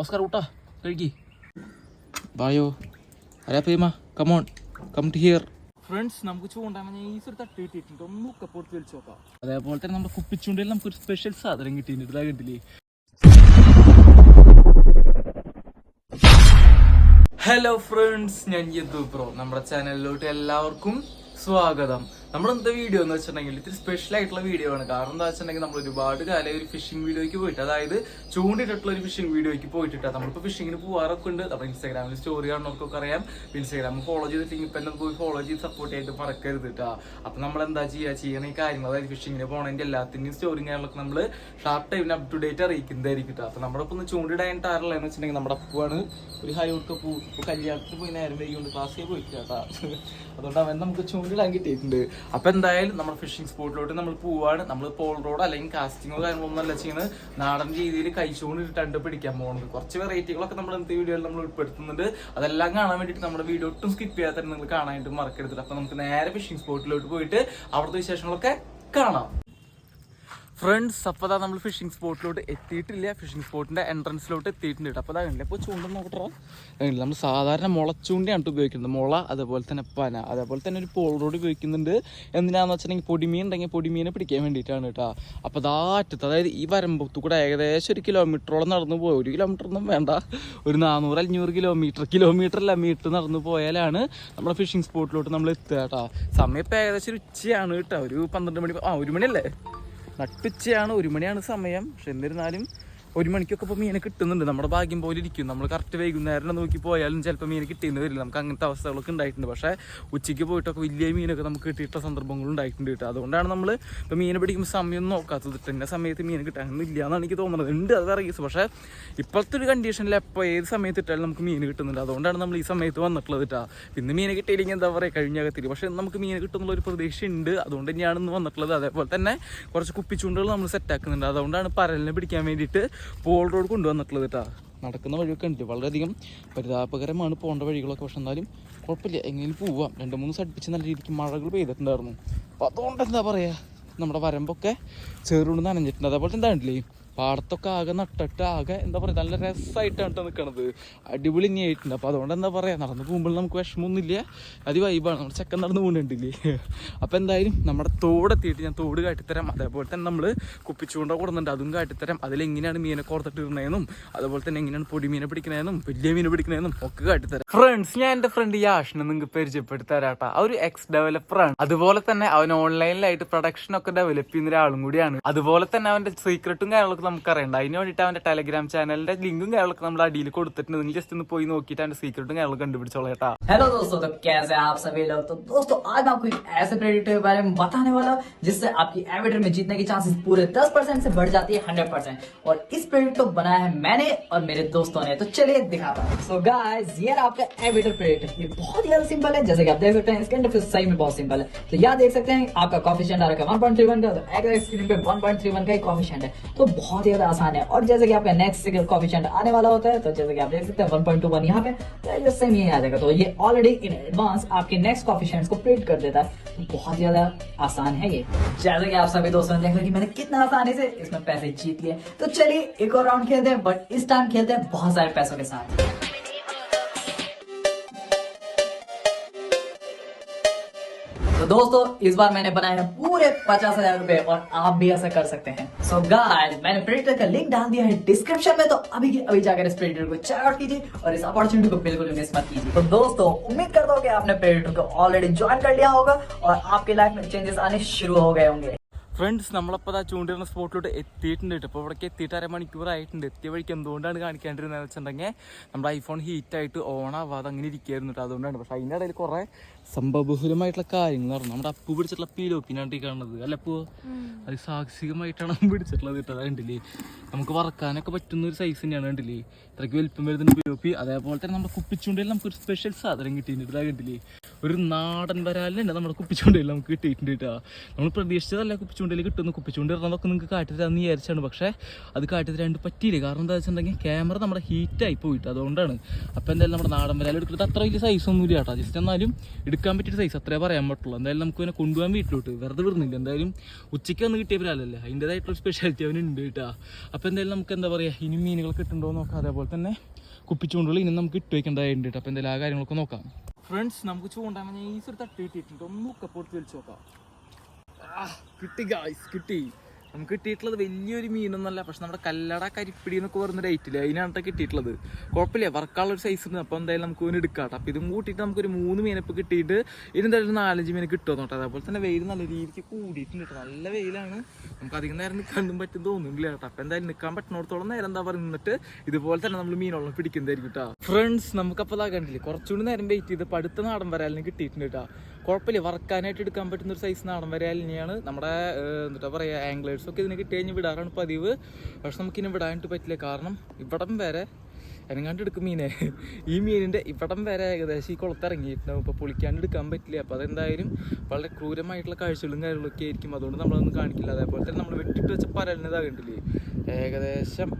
Oscar ഊട്ടാ കഴുകി ബായോ arapaima come on come to here friends നമുക്ക് ചൂണ്ടാണ് ഞാൻ ഈസൊരു തട്ട് കിട്ടിയിട്ടുണ്ട്. ഒന്ന് ഉക്കപ്പോട്ട് വലിച്ചു നോക്കാം. അതേപോലെ തന്നെ നമ്മുടെ കുപ്പിച്ചൂണ്ടയിൽ നമുക്കൊരു സ്പെഷ്യൽ സാധനം കിട്ടിയിട്ടുണ്ട്. ഇതാ കണ്ടില്ലേ? ഹലോ ഫ്രണ്ട്സ് ഞാൻ യദു ബ്രോ നമ്മുടെ ചാനലിലോട്ട് എല്ലാവർക്കും സ്വാഗതം. നമ്മുടെ എന്താ വീഡിയോ എന്ന് വെച്ചിട്ടുണ്ടെങ്കിൽ ഇത്തിരി സ്പെഷ്യൽ ആയിട്ടുള്ള വീഡിയോ ആണ്. കാരണം എന്താ വെച്ചിട്ടുണ്ടെങ്കിൽ നമ്മൾ ഒരുപാട് കാലം ഒരു ഫിഷിംഗ് വീഡിയോയ്ക്ക് പോയിട്ട് അതായത് ചൂണ്ടിട്ടുള്ള ഒരു ഫിഷിംഗ് വീഡിയോയ്ക്ക് പോയിട്ടിട്ട്. നമ്മളിപ്പോൾ ഫിഷിങ്ങിന് പോകാറൊക്കെ ഉണ്ട്. അപ്പോൾ ഇൻസ്റ്റാഗ്രാമിൽ സ്റ്റോറി കാണുന്നവർക്കൊക്കെ അറിയാം. ഇൻസ്റ്റാഗ്രാമിൽ ഫോളോ ചെയ്തിട്ടെങ്കിൽ ഇപ്പം എന്നെ പോയി ഫോളോ ചെയ്ത് സപ്പോർട്ട് ചെയ്ത് പറക്കരുത് കേട്ടോ അപ്പം നമ്മൾ എന്താ ചെയ്യുക ചെയ്യണ ഈ കാര്യങ്ങൾ. അതായത് ഫിഷിങ്ങിന് പോകണതിന്റെ എല്ലാത്തിന്റെയും സ്റ്റോറി കാര്യങ്ങളൊക്കെ നമ്മൾ ഷാർപ്പ് ടൈമിന് അപ് ടു ഡേറ്റ് അറിയിക്കുന്നതായിരിക്കും കേട്ടോ അപ്പം നമ്മുടെ ഒപ്പം ഒന്ന് ചൂണ്ടിടാൻ ടാറില്ല എന്ന് വെച്ചിട്ടുണ്ടെങ്കിൽ നമ്മുടെ അപ്പുവാണ് ഒരു ഹൈ കൊടുക്ക പോകും ഇപ്പോൾ കല്യാണത്തിന് പോയി നേരം വൈകിക്കൊണ്ട് ക്ലാസ്സിൽ പോയിട്ടില്ല കേട്ടോ അതുകൊണ്ട് അവൻ നമുക്ക് ചൂണ്ടിടാൻ കിട്ടിയിട്ടുണ്ട്. അപ്പൊ എന്തായാലും നമ്മൾ ഫിഷിംഗ് സ്പോട്ടിലോട്ട് നമ്മൾ പോവാണ്. നമ്മൾ പോൾ റോഡ് അല്ലെങ്കിൽ കാസ്റ്റിങ്ങോ കാര്യങ്ങളൊന്നും അല്ല ചെയ്യുന്നത്. നാടൻ രീതിയിൽ കഴിച്ചുകൊണ്ട് ഇട്ടാണ്ട് പിടിക്കാൻ പോകുന്നത് കുറച്ച് വെറൈറ്റികളൊക്കെ നമ്മൾ എന്ത് വീഡിയോയിൽ നമ്മൾ ഉൾപ്പെടുത്തുന്നുണ്ട്. അതെല്ലാം കാണാൻ വേണ്ടിയിട്ട് നമ്മുടെ വീഡിയോ ഒട്ടും സ്കിപ്പ് ചെയ്യാതെ തന്നെ നിങ്ങൾ കാണാനായിട്ട് മറക്കരുത്. അപ്പൊ നമുക്ക് നേരെ ഫിഷിംഗ് സ്പോട്ടിലോട്ട് പോയിട്ട് അവിടുത്തെ വിശേഷങ്ങളൊക്കെ കാണാം. ഫ്രണ്ട്സ് അപ്പോൾ അതാ നമ്മൾ ഫിഷിംഗ് സ്പോട്ടിലോട്ട് എത്തിയിട്ടില്ല. ഫിഷിംഗ് സ്പോട്ടിന്റെ എൻട്രൻസിലോട്ട് എത്തിയിട്ടുണ്ട് അപ്പോൾ അതാ ഇപ്പോൾ ചൂണ്ട നോക്കട്ടോ. നമ്മൾ സാധാരണ മുളച്ചൂണ്ടയാണ് ഉപയോഗിക്കുന്നത്. മുള അതേപോലെ തന്നെ പന അതേപോലെ തന്നെ ഒരു പോൾ റോഡ് ഉപയോഗിക്കുന്നുണ്ട്. എന്തിനാന്ന് വെച്ചിട്ടുണ്ടെങ്കിൽ പൊടിമീൻ ഉണ്ടെങ്കിൽ പൊടിമീനെ പിടിക്കാൻ വേണ്ടിയിട്ടാണ് കേട്ടോ. അപ്പോൾ അതാറ്റത്ത് അതായത് ഈ വരമ്പത്ത് കൂടെ ഏകദേശം ഒരു കിലോമീറ്ററോളം നടന്നു പോയി. ഒരു കിലോമീറ്റർ ഒന്നും വേണ്ട. ഒരു നാനൂറ് അഞ്ഞൂറ് കിലോമീറ്റർ കിലോമീറ്റർ അല്ല മീറ്റർ നടന്നു പോയാലാണ് നമ്മുടെ ഫിഷിംഗ് സ്പോട്ടിലോട്ട് നമ്മൾ എത്തുക കേട്ടോ. സമയം ഇപ്പോൾ ഏകദേശം ഒരു ഉച്ചയാണ് കേട്ടോ. ഒരു പന്ത്രണ്ട് മണി ആ ഒരു മണിയല്ലേ? നട്ടുച്ചയാണ് ഒരു മണിയാണ് സമയം. പക്ഷെ എന്നിരുന്നാലും ഒരു മണിക്കൊക്കെ ഇപ്പോൾ മീനെ കിട്ടുന്നുണ്ട്. നമ്മുടെ ഭാഗ്യം പോലെ ഇരിക്കും. നമ്മൾ കറക്റ്റ് വൈകുന്നേരം നോക്കി പോയാലും ചിലപ്പോൾ മീനെ കിട്ടിയെന്ന് വരില്ല. നമുക്ക് അങ്ങനത്തെ അവസ്ഥകളൊക്കെ ഉണ്ടായിട്ടുണ്ട്. പക്ഷേ ഉച്ചയ്ക്ക് പോയിട്ടൊക്കെ വലിയ മീനൊക്കെ നമുക്ക് കിട്ടിയിട്ടുള്ള സന്ദർഭങ്ങളും ഉണ്ടായിട്ടുണ്ട് കേട്ടോ. അതുകൊണ്ടാണ് നമ്മൾ ഇപ്പോൾ മീനെ പിടിക്കുമ്പോൾ സമയം നോക്കാത്തത് ഇന്ന സമയത്ത് മീനെ കിട്ടാനൊന്നുമില്ല എന്നാണ് എനിക്ക് തോന്നുന്നത്. ഉണ്ട് അത് കേസ് പക്ഷേ ഇപ്പോഴത്തെ ഒരു കണ്ടീഷനിൽ എപ്പോൾ ഏത് സമയത്ത് ഇട്ടാലും നമുക്ക് മീൻ കിട്ടുന്നുണ്ട് അതുകൊണ്ടാണ് നമ്മൾ ഈ സമയത്ത് വന്നിട്ടുള്ളത് കേട്ടോ. പിന്നെ മീനെ കിട്ടിയില്ലെങ്കിൽ എന്താ പറയുക കഴിഞ്ഞകത്തിൽ പക്ഷേ നമുക്ക് മീൻ കിട്ടുന്നുള്ള ഒരു പ്രതീക്ഷ ഉണ്ട് അതുകൊണ്ട് തന്നെയാണ് ഇന്ന് വന്നിട്ടുള്ളത്. അതേപോലെ തന്നെ കുറച്ച് കുപ്പിച്ചുണ്ടുകൾ നമ്മൾ സെറ്റ് ആക്കുന്നുണ്ട്. അതുകൊണ്ടാണ് പരലിനെ പിടിക്കാൻ വേണ്ടിയിട്ട് പോൾ റോഡ് കൊണ്ടുവന്നിട്ടുള്ളത് കേട്ടോ നടക്കുന്ന വഴിയൊക്കെ ഉണ്ട്. വളരെയധികം പരിതാപകരമാണ് പോകേണ്ട വഴികളൊക്കെ. പക്ഷെ എന്നാലും കുഴപ്പമില്ല. എങ്ങനെയും പോവാം. രണ്ട് മൂന്ന് സടിപ്പിച്ച് നല്ല രീതിക്ക് മഴകൾ പെയ്തിട്ടുണ്ടായിരുന്നു. അപ്പോൾ അതുകൊണ്ട് എന്താ പറയുക നമ്മുടെ വരമ്പൊക്കെ ചെറുകൊണ്ട് നനഞ്ഞിട്ടുണ്ട്. അതേപോലെ എന്താ ഉണ്ടല്ലേ പാടത്തൊക്കെ ആകെ നട്ടിട്ട് ആകെ എന്താ പറയുക നല്ല രസമായിട്ടാണ് ട്ടോ നിൽക്കണത് അടിപൊളി ഇനിയായിട്ടുണ്ട് അപ്പോൾ അതുകൊണ്ട് എന്താ പറയുക നടന്ന് പോകുമ്പോൾ നമുക്ക് വിഷമമൊന്നുമില്ല. അത് വൈബാണ് നമ്മുടെ ചെക്കൻ നടന്ന് പോകുന്നുണ്ടില്ലേ അപ്പോൾ എന്തായാലും നമ്മുടെ തോടെത്തിയിട്ട് ഞാൻ തോട് കാട്ടിത്തരാം. അതേപോലെ തന്നെ നമ്മൾ കുപ്പിച്ചുകൊണ്ടോ കൊടുക്കുന്നുണ്ട് അതും കാട്ടിത്തരാം. അതിലെങ്ങനെയാണ് മീനെ കോർത്തിട്ട് ഇടുന്നതെന്നും അതുപോലെ തന്നെ എങ്ങനെയാണ് പൊടി പൊടിമീനെ പിടിക്കണതെന്നും വലിയ മീനെ പിടിക്കണതെന്നും ഒക്കെ കാട്ടിത്തരാം. ഫ്രണ്ട്സ് ഞാൻ എന്റെ ഫ്രണ്ട് യാഷിനെ നിങ്ങൾക്ക് പരിചയപ്പെടുത്തരാട്ടാ. ആ ഒരു എക്സ് ഡെവലപ്പറാണ് അതുപോലെ തന്നെ അവൻ ഓൺലൈനിലായിട്ട് പ്രൊഡക്ഷൻ ഒക്കെ ഡെവലപ്പ് ചെയ്യുന്ന ഒരാളും കൂടിയാണ്. അതുപോലെ തന്നെ അവന്റെ സീക്രട്ടും കാര്യങ്ങളൊക്കെ നമുക്ക് അറിയണ്ട അതിന് വേണ്ടിയിട്ട് അവന്റെ ടെലഗ്രാം ചാനലിന്റെ ലിങ്കും കാര്യങ്ങളൊക്കെ നമ്മൾ അടിയിൽ കൊടുത്തിട്ടുണ്ട് നിങ്ങൾ ജസ്റ്റ് ഒന്ന് പോയി നോക്കിയിട്ട് അവന്റെ സീക്രട്ടും കാര്യങ്ങളൊക്കെ കണ്ടുപിടിച്ചോളാം കേട്ടാ हेलो दोस्तों तो कैसे हैं आप सभी लोग तो दोस्तों आज मैं आपको एक ऐसे प्रेडिक्टर के बारे में बताने वाला हूं जिससे आपकी एविटर में जीतने की चांसेस पूरे 10 परसेंट से बढ़ जाती है 100 परसेंट और इस प्रेडिक्टर को बनाया है मैंने और मेरे दोस्तों ने तो चलिए दिखाता हूँ सो गाइस ये रहा आपका एविटर प्रेडिक्टर ये बहुत ही ज्यादा सिंपल है जैसे कि आप देख सकते हैं इसके इंटरफेस सही में बहुत सिंपल है तो यहाँ देख सकते हैं आपका कॉफिशियंट आ रखा है 1.31 का तो एक्स स्क्रीन पे 1.31 का ही कॉफिशियंट है तो बहुत ही ज़्यादा आसान है। और जैसे कि आपका नेक्स्ट कॉफिशेंट आने वाला होता है तो जैसे कि आप देख सकते हैं 1.21 यहाँ पे तो सेम आ जाएगा। तो ये ऑलरेडी इन एडवांस आपके नेक्स्ट कॉफिशियंट को प्रिंट कर देता है। तो बहुत ज़्यादा आसान है ये। जैसे कि आप सभी दोस्तों ने देखा कि मैंने कितना आसानी से इसमें पैसे जीत लिए। तो चलिए एक और राउंड खेलते हैं बट इस टाइम खेलते हैं बहुत सारे पैसों के साथ। तो दोस्तों इस बार मैंने बनाए हैं पूरे पचास हजार रूपए और आप भी ऐसा कर सकते हैं सो गाइस मैंने प्रिंटर का लिंक डाल दिया है डिस्क्रिप्शन में तो अभी के अभी जाकर इस प्रिंटर को चेकआउट कीजिए और इस अपॉर्चुनिटी को बिल्कुल भी मिस मत कीजिए तो दोस्तों उम्मीद करता हूँ कि आपने प्रिंटर को ऑलरेडी ज्वाइन कर लिया होगा और आपकी लाइफ में चेंजेस आने शुरू हो गए होंगे ഫ്രണ്ട്സ് നമ്മളപ്പോൾ ആ ചൂണ്ടിരുന്ന സ്പോട്ടിലോട്ട് എത്തിയിട്ടുണ്ട് കേട്ടോ അപ്പോൾ ഇവിടേക്ക് എത്തിയിട്ട് അരമണിക്കൂറായിട്ടുണ്ട് എത്തിയ വഴിക്ക് എന്തുകൊണ്ടാണ് കാണിക്കാണ്ടിരുന്നത് വെച്ചിട്ടുണ്ടെങ്കിൽ നമ്മുടെ ഐഫോൺ ഹീറ്റായിട്ട് ഓൺ ആവാതെ അങ്ങനെ ഇരിക്കുകയായിരുന്നു കേട്ടോ അതുകൊണ്ടാണ് പക്ഷേ അതിൻ്റെ ഇടയിൽ കുറേ സംഭവബഹുലമായിട്ടുള്ള കാര്യങ്ങൾ നടന്നു. നമ്മുടെ അപ്പു പിടിച്ചിട്ടുള്ള പീലോപ്പിനാണ് ഈ കാണുന്നത്. അല്ല അപ്പു? അത് സാഹസികമായിട്ടാണ് പിടിച്ചിട്ടുള്ളത് കേട്ടോ. അത് കണ്ടില്ലേ? നമുക്ക് വറക്കാനൊക്കെ പറ്റുന്ന ഒരു സൈസ് തന്നെയാണ് കണ്ടില്ലേ? ഇത്രയ്ക്ക് വലിപ്പം വരുന്ന പീലോപ്പി. അതേപോലെ തന്നെ നമ്മുടെ കുപ്പിച്ചുണ്ടയിൽ നമുക്കൊരു സ്പെഷ്യൽ സാധനം കിട്ടിയിട്ടുണ്ട് അത് കണ്ടില്ലേ? ഒരു നാടൻ വരാലുണ്ട് നമ്മുടെ കുപ്പിച്ചുണ്ടയിൽ നമുക്ക് കിട്ടിയിട്ടുണ്ട് കേട്ടോ. നമ്മൾ പ്രതീക്ഷിച്ചതല്ല കുപ്പിച്ചുണ്ട കിട്ടുന്ന കുപ്പിച്ചൂണ്ട് ഇടുന്നതൊക്കെ നിങ്ങൾക്ക് കാട്ടി തരാമെന്ന് വിചാരിച്ചാണ്. പക്ഷേ അത് കാട്ടി തരാണ്ട് പറ്റിയില്ല? കാരണം എന്താ വെച്ചിട്ടുണ്ടെങ്കിൽ ക്യാമറ നമ്മുടെ ഹീറ്റായി പോയിട്ട് അതുകൊണ്ടാണ്. അപ്പോൾ എന്തായാലും നമ്മുടെ നാടൻ വരാൽ എടുക്കുന്നത് അത്ര വലിയ സൈസ് ഒന്നും ഇല്ല കേട്ടോ. ജസ്റ്റ് എന്നാലും എടുക്കാൻ പറ്റിയ സൈസ് അത്രേ പറയാൻ പറ്റുള്ളൂ. എന്തായാലും നമുക്ക് ഇതിനെ കൊണ്ടുപോകാൻ വീട്ടിലോട്ട്. വെറുതെ വിടുന്നില്ല. എന്തായാലും ഉച്ചയ്ക്ക് വന്ന് കിട്ടിയ വരാലല്ലേ അതിന്റെതായിട്ടുള്ള സ്പെഷ്യാലിറ്റി അവനുണ്ട് കേട്ടോ. അപ്പോൾ എന്തായാലും നമുക്ക് എന്താ പറയുക ഇനി മീനുകൾ കിട്ടുന്നുണ്ടോ നോക്കാം. അതേപോലെ തന്നെ കുപ്പിച്ചുകൊണ്ടുള്ള ഇനി നമുക്ക് ഇട്ട് വെക്കേണ്ടതായിട്ടുണ്ട് കേട്ടോ. അപ്പോൾ എന്തായാലും ആ കാര്യങ്ങളൊക്കെ നോക്കാം. ഫ്രണ്ട്സ് നമുക്ക് ചൂണ്ടാൻ ഈസ് ഒരു തട്ടി കിട്ടിയിട്ടുണ്ട്. ഒന്നും കപ്പോട്ട് വലിച്ചു നോക്കാം. കിട്ടി ഗായ്സ് കിട്ടി. നമുക്ക് കിട്ടിയിട്ടുള്ളത് വലിയൊരു മീനൊന്നല്ല പക്ഷെ നമ്മുടെ കല്ലട കരിപ്പിടി എന്നൊക്കെ പറയുന്ന ഡേറ്റിൽ അതിനാണ് കിട്ടിയിട്ടുള്ളത്. കുഴപ്പമില്ല വർക്കാനുള്ള ഒരു സൈസ് ഉണ്ട്. അപ്പോൾ എന്തായാലും നമുക്ക് ഇതിന് എടുക്കാം അപ്പോൾ ഇതും കൂട്ടിയിട്ട് നമുക്കൊരു മൂന്ന് മീനപ്പ് കിട്ടിയിട്ട് ഇനി എന്തായാലും നാലഞ്ച് മീൻ കിട്ടുമോ നോട്ടെ അതേപോലെ തന്നെ വെയിൽ നല്ല രീതിക്ക് കൂടിയിട്ടുണ്ട് കേട്ടോ. നല്ല വെയിലാണ്. നമുക്ക് അധികം നേരം നിൽക്കാനും പറ്റും തോന്നുന്നില്ല കേട്ടോ. അപ്പോൾ എന്തായാലും നിൽക്കാൻ പറ്റുന്നിടത്തോളം നേരം എന്താ പറയുക നിന്നിട്ട് ഇതുപോലെ തന്നെ നമ്മൾ മീനോളം പിടിക്കുന്നതായിരിക്കും കേട്ടോ. ഫ്രണ്ട്സ് നമുക്കപ്പോൾ അതാ കണ്ടില്ലേ കുറച്ചുകൂടി നേരം വെയിറ്റ് ചെയ്ത് അടുത്ത നാടൻ വരാലിന് കിട്ടിയിട്ടുണ്ട് കേട്ടോ. കുഴപ്പമില്ല വർക്കാനായിട്ട് എടുക്കാൻ പറ്റുന്ന ഒരു സൈസ് നാടൻ വരാലിനെയാണ് നമ്മുടെ എന്താ പറയുക ആംഗ്ലേഴ്സ് ഒക്കെ ഇതിനെ കിട്ടി കഴിഞ്ഞ് വിടാറാണ് പതിവ്. പക്ഷെ നമുക്കിനി വിടാനായിട്ട് പറ്റില്ല. കാരണം ഇവിടം വരെ എനങ്ങാണ്ട് എടുക്കും മീനെ. ഈ മീനിന്റെ ഇവിടം വരെ ഏകദേശം ഈ കുളത്തിറങ്ങിയിട്ടുണ്ടാവും ഇപ്പോൾ പൊളിക്കാണ്ട് എടുക്കാൻ പറ്റില്ല. അപ്പോൾ അതെന്തായാലും വളരെ ക്രൂരമായിട്ടുള്ള കാഴ്ചകളും കാര്യങ്ങളൊക്കെ ആയിരിക്കും. അതുകൊണ്ട് നമ്മളതൊന്നും കാണിക്കില്ല. അതേപോലെ തന്നെ നമ്മൾ വെട്ടിട്ട് വെച്ച പരലിനതാ കണ്ടില്ലേ? ഏകദേശം?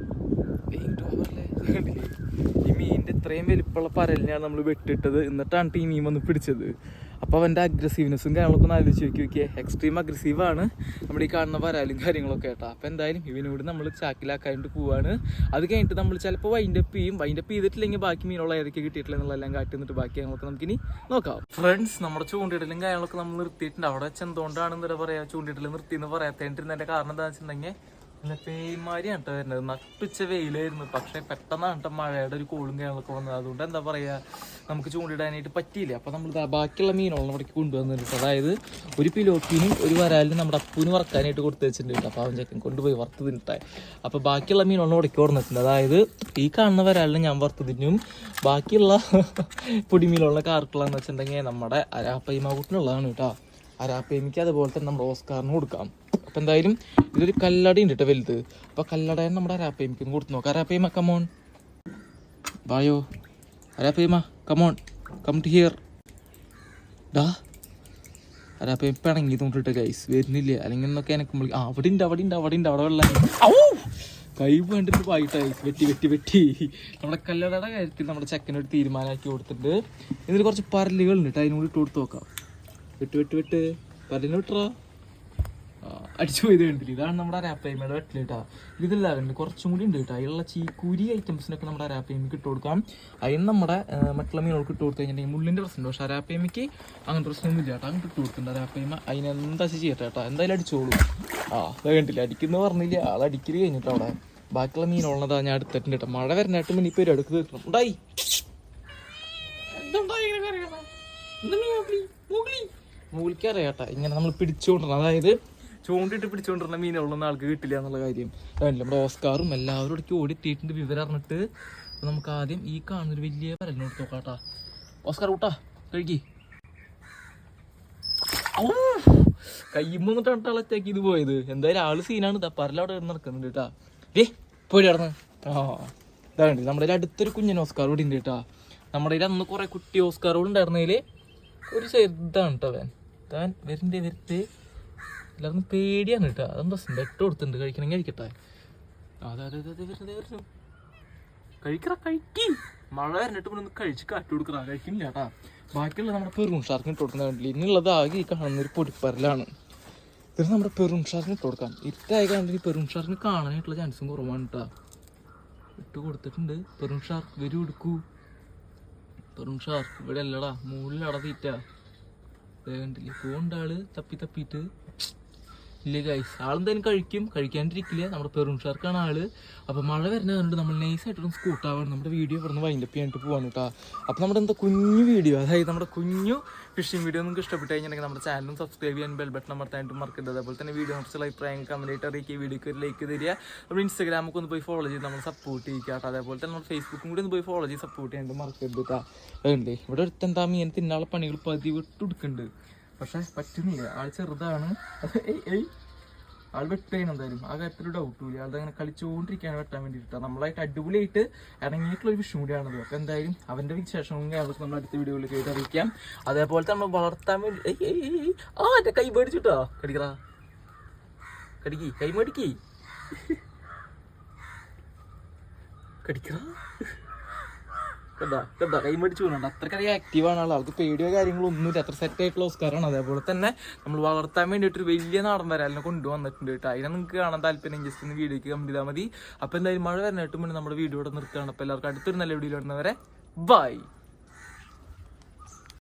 ഈ മീനിന്റെ ഇത്രയും വലിപ്പമുള്ള പരലിനെയാണ് നമ്മൾ വെട്ടിട്ടത്. എന്നിട്ടാണ് ഈ മീൻ വന്ന് പിടിച്ചത്. അപ്പോൾ അവന്റെ അഗ്രസീവ്നെസ്സും കാര്യങ്ങളൊക്കെ ഒന്ന് ആലോചിച്ച് നോക്കി എക്സ്ട്രീം അഗ്രസീവാണ് നമ്മുടെ ഈ കാണുന്ന പരാലും കാര്യങ്ങളൊക്കെ കേട്ടോ. അപ്പോൾ എന്തായാലും ഇവനോട് നമ്മൾ ചാക്കിലാക്കാനായിട്ട് പോവാണ്. അത് കഴിഞ്ഞിട്ട് നമ്മൾ ചിലപ്പോൾ വൈൻഡപ്പ് ചെയ്യും. വൈൻഡപ്പ് ചെയ്തിട്ടില്ലെങ്കിൽ ബാക്കി മീനുള്ള ഏതൊക്കെ കിട്ടിയിട്ടില്ല എന്നുള്ളതെല്ലാം കാട്ടി നിന്നിട്ട് ബാക്കി കാര്യങ്ങളൊക്കെ നമുക്കിനി നോക്കാം. ഫ്രണ്ട്സ് നമ്മുടെ ചൂണ്ടിടലും കാര്യങ്ങളൊക്കെ നമ്മൾ നിർത്തിയിട്ടുണ്ട്. അവിടെ വെച്ച് എന്തുകൊണ്ടാണ് എന്താ പറയുക നിർത്തിയെന്ന് പറയാത്തതിന്റെ കാരണം എന്താണെന്ന് വെച്ചിട്ടുണ്ടെങ്കിൽ നല്ല പേയ്മാരിയാണ് കേട്ടോ വരുന്നത്. നട്ടുച്ച വെയിലായിരുന്നു. പക്ഷെ പെട്ടെന്നാണ് കേട്ടോ മഴയുടെ ഒരു കോളും കാര്യങ്ങളൊക്കെ വന്നത്. അതുകൊണ്ട് എന്താ പറയുക നമുക്ക് ചൂണ്ടിടാനായിട്ട് പറ്റിയില്ല. അപ്പോൾ നമ്മൾ ബാക്കിയുള്ള മീനുകളും ഇവിടേക്ക് കൊണ്ടുവന്നിട്ടുണ്ട് അതായത് ഒരു പിലോപ്പിനും ഒരു വരാലിനും നമ്മുടെ അപ്പൂന് വറക്കാനായിട്ട് കൊടുത്തു വെച്ചിട്ടുണ്ട് അപ്പോൾ അവൻ ചെക്കൻ കൊണ്ടുപോയി വറുത്ത് തിന്നിട്ടായി അപ്പോൾ ബാക്കിയുള്ള മീനുകളും ഇവിടേക്ക് ഓർന്നിട്ടുണ്ട് അതായത് ഈ കാണുന്ന വരാലിനെ ഞാൻ വറുത്ത് തിന്നും ബാക്കിയുള്ള പൊടിമീനുള്ള കാർക്കുള്ളതെന്ന് വെച്ചിട്ടുണ്ടെങ്കിൽ നമ്മുടെ അരാപ്പയ്മാവൂട്ടിനുള്ളതാണ് കേട്ടോ. അരാപ്പയ്മയ്ക്ക് അതുപോലെ തന്നെ നമ്മുടെ ഓസ്കാറിന് കൊടുക്കാം. അപ്പം എന്തായാലും ഇതൊരു കല്ലടി ഉണ്ട് കേട്ടോ വലുത്. അപ്പോൾ കല്ലടയെ നമ്മുടെ അരാപ്പയ്മക്കും കൊടുത്തു നോക്കാം. അരാപ്പയ്മ കമോൺ വായോ. Arapaima come on come to here ഡാ. അരാപ്പയ്മ പിണങ്ങി തോന്നിട്ട് ഗൈസ് വരുന്നില്ല. അല്ലെങ്കിൽ എന്നൊക്കെ എനിക്ക് ആ അവിടെ ഉണ്ട് അവിടെ ഉണ്ട് അവിടെ ഉണ്ട് അവിടെ വെള്ളം! കൈ വേണ്ടിട്ട് പോയിട്ടായി വെട്ടി വെട്ടി വെട്ടി. നമ്മുടെ കല്ലടയുടെ കാര്യത്തിൽ നമ്മുടെ ചെക്കനൊരു തീരുമാനമാക്കി കൊടുത്തിട്ടുണ്ട്. ഇതിൽ കുറച്ച് പരലുകളുണ്ട് അതിനോട് ഇട്ട് കൊടുത്ത് നോക്കാം. വിട്ട് വിട്ട് വിട്ട്. പരലിനെ വിട്ടറാ? അടിച്ചു പോയത് കണ്ടില്ല? ഇതാണ് നമ്മുടെ അരാപ്പയ്മയുടെ വെട്ടിൽ കേട്ടോ ഇതില്ല കുറച്ചും കൂടി ഉണ്ട് കേട്ടോ അതിലുള്ള ചീക്കൂരി ഐറ്റംസിനൊക്കെ നമ്മുടെ രാപ്പേമിക്ക് ഇട്ട് കൊടുക്കാം അതിന് നമ്മുടെ മറ്റുള്ള മീനുകൾക്ക് ഇട്ട് കൊടുത്തു കഴിഞ്ഞിട്ടുണ്ടെങ്കിൽ മുള്ളിന്റെ പ്രശ്നമുണ്ട്. പക്ഷേ രാപ്പേമിക്ക് അങ്ങനത്തെ പ്രശ്നമൊന്നുമില്ല കേട്ടോ അങ്ങോട്ട് ഇട്ട് കൊടുക്കുന്നുണ്ട് രാപ്പേമ. അതിനെന്താ ചെയ്യട്ടെ കേട്ടോ എന്തായാലും അടിച്ചോളൂ. ആ അത് കണ്ടില്ല? അടിക്കുന്ന പറഞ്ഞില്ല. ആൾ അടിക്കൽ കഴിഞ്ഞിട്ട് അവിടെ. ബാക്കിയുള്ള മീനുള്ളതാ ഞാൻ എടുത്തിട്ടുണ്ട് കേട്ടോ മഴ വരണായിട്ട് മുന്നിൽ ഇപ്പോൾ അടുക്ക് തീർക്കണം. ഉണ്ടായി. മുഗളിക്ക് ഇങ്ങനെ നമ്മൾ പിടിച്ചുകൊണ്ടിരണം അതായത് ചൂണ്ടിട്ട് പിടിച്ചുകൊണ്ടിരുന്ന മീനുള്ളൊന്നും ആൾക്ക് കിട്ടില്ല എന്നുള്ള കാര്യം. നമ്മുടെ ഓസ്കാറും എല്ലാവരും ഇടയ്ക്ക് ഓടിത്തിയിട്ടുണ്ട് വിവരം അറിഞ്ഞിട്ട്. നമുക്ക് ആദ്യം ഈ കാണുന്നൊരു വലിയ പരലിനോട് നോക്കാട്ടാ ഓസ്കാർ കൂട്ടാ കഴുകി. കയ്യുമ്പോന്നിട്ടാണ് അളത്തേക്ക് ഇത് പോയത്. എന്തായാലും ആൾ സീനാണ് ഇതാ പരലവിടെ നടക്കുന്നുണ്ട് കേട്ടാ. ഏ പോയി കിടന്ന്. ആ ഇതാണ്ട് നമ്മുടെ അടുത്തൊരു കുഞ്ഞൻ ഓസ്കാർ കൂടി ഉണ്ട് കേട്ടാ. നമ്മുടെ കയ്യിൽ അന്ന് കുറെ കുട്ടി ഓസ്കാറുകൾ ഉണ്ടായിരുന്നതിൽ ഒരു ചെറുതാണ് കേട്ടോ അവൻ. താൻ വരണ്ടേ വരട്ടെ. എല്ലാവർക്കും പേടിയാണ് കേട്ടോ. അതെന്താ ഇട്ട് കൊടുത്തിട്ടുണ്ട്. കഴിക്കണമെങ്കിൽ കഴിക്കട്ടെ. അതെ അതെ അതെ വരുന്നത് വരുന്നു കഴിക്കറ കഴിക്കി. മഴ വരണിട്ട് പിന്നെ ഒന്ന് കഴിച്ച് കാറ്റ് കൊടുക്കറ കഴിക്കുന്നില്ല കേട്ടാ. ബാക്കിയുള്ള നമ്മുടെ പെറും ഷാർക്കിന് ഇട്ട് കൊടുക്കുന്ന വേണ്ടി ഇന്നുള്ളത് ആകെ ഈ കാണുന്നൊരു പൊടിപ്പരലാണ്. ഇത് നമ്മുടെ പെറും ഷാർക്കിന് ഇട്ട് കൊടുക്കാം. ഇറ്റായി ഈ പെറും ഷാർക്കിന് കാണാനായിട്ടുള്ള ചാൻസും കുറവാണ് കേട്ടോ. ഇട്ട് കൊടുത്തിട്ടുണ്ട്. പെറും ഷാർക്ക് വരൂ എടുക്കൂ. പെറും ഷാർക്ക് ഇവിടെ അല്ലടാ മുകളിലടാ തീറ്റ. കണ്ടില്ലേ? ആൾ തപ്പി തപ്പിയിട്ട് ഇല്ല ഗൈസ് ആളെന്തായാലും കഴിക്കും. കഴിക്കാണ്ടിരിക്കില്ല. നമ്മുടെ പെറും ഷാർക്കാണ് ആൾ. അപ്പോൾ മഴ വരുന്ന കണ്ടിട്ട് നമ്മൾ നൈസായിട്ടൊന്ന് സ്കൂട്ടാവാണ് നമ്മുടെ വീഡിയോ ഇവിടുന്ന് വൈൻഡപ്പ് ചെയ്യാനായിട്ട് പോവാണ് കേട്ടോ അപ്പോൾ നമ്മുടെ എന്താ കുഞ്ഞു വീഡിയോ അതായത് നമ്മുടെ കുഞ്ഞു ഫിഷിംഗ് വീഡിയോ നിങ്ങൾക്ക് ഇഷ്ടപ്പെട്ട് കഴിഞ്ഞിട്ടുണ്ടെങ്കിൽ നമ്മുടെ ചാനലും സബ്സ്ക്രൈബ് ചെയ്യാൻ ബെൽ ബട്ടൺ അമർത്താനായിട്ട് മറക്കരുത്. അതേപോലെ തന്നെ വീഡിയോ കുറിച്ചുള്ള അഭിപ്രായം കമന്റ് ആയിട്ട് അറിയിക്കുക. വീഡിയോക്ക് ഒരു ലൈക്ക് തരിക. നമ്മുടെ ഇൻസ്റ്റാഗ്രാമൊക്കെ ഒന്ന് പോയി ഫോളോ ചെയ്ത് നമ്മൾ സപ്പോർട്ട് ചെയ്യുക കേട്ടോ അതേപോലെ തന്നെ നമ്മുടെ ഫേസ്ബുക്കും കൂടി ഒന്ന് പോയി ഫോളോ ചെയ്ത് സപ്പോർട്ട് ചെയ്യാനായിട്ട് മറക്കരുത് കേട്ടോ അതുകൊണ്ട് ഇവിടെ അടുത്ത് എന്താ മീൻ തിന്നാളെ പണികൾ പതിവിട്ട് കൊടുക്കുന്നുണ്ട്. പക്ഷെ പറ്റുന്നില്ല. ആൾ ചെറുതാണ്. ആൾ വെട്ടുകയാണ് എന്തായാലും. ആ കാര്യത്തിൽ ഡൗട്ടും ഇല്ല? ആൾ അങ്ങനെ കളിച്ചുകൊണ്ടിരിക്കുകയാണ് വെട്ടാൻ വേണ്ടിയിട്ട്. നമ്മളായിട്ട് അടിപൊളിയായിട്ട് ഇറങ്ങിയിട്ടുള്ള ഒരു വിഷയം കൂടിയാണത്. അപ്പോൾ എന്തായാലും അവന്റെ വിശേഷവും അവർക്ക് നമ്മൾ അടുത്ത വീഡിയോയിൽ കേട്ട് അറിയിക്കാം. അതേപോലെ തന്നെ നമ്മൾ വളർത്താൻ വേണ്ടി. ആ എന്റെ കൈ മേടിച്ചിട്ടോ? കടിക്കടാ. കടിക്കി. കൈ മേടിക്കി. കടിക്കടാ. കൈ മടിച്ചു പോകുന്നുണ്ട് അത്രക്കധികം ആക്റ്റീവ് ആണ് ആൾ പേടിയോ കാര്യങ്ങളോ ഒന്നുമില്ല. അത്ര സെറ്റ് ആയിട്ടുള്ള ഓസ്കാറാണ് അതേപോലെ തന്നെ നമ്മൾ വളർത്താൻ വേണ്ടിയിട്ട് ഒരു വലിയ നാടൻ വരാലിനെ കൊണ്ടുവന്നിട്ടുണ്ട് കേട്ടോ. അതിനെ നിങ്ങൾക്ക് കാണാൻ താല്പര്യം ജസ്റ്റ് ഒന്ന് വീഡിയോക്ക് കമ്പി ചെയ്താൽ മതി. അപ്പോൾ എന്തായാലും മഴ വരണായിട്ട് മുന്നേ നമ്മുടെ വീഡിയോ ഇവിടെ നിർത്തുകയാണ്. അപ്പോൾ എല്ലാവർക്കും അടുത്തൊരു നല്ല വീഡിയോ ഇടുന്നവരെ ബൈ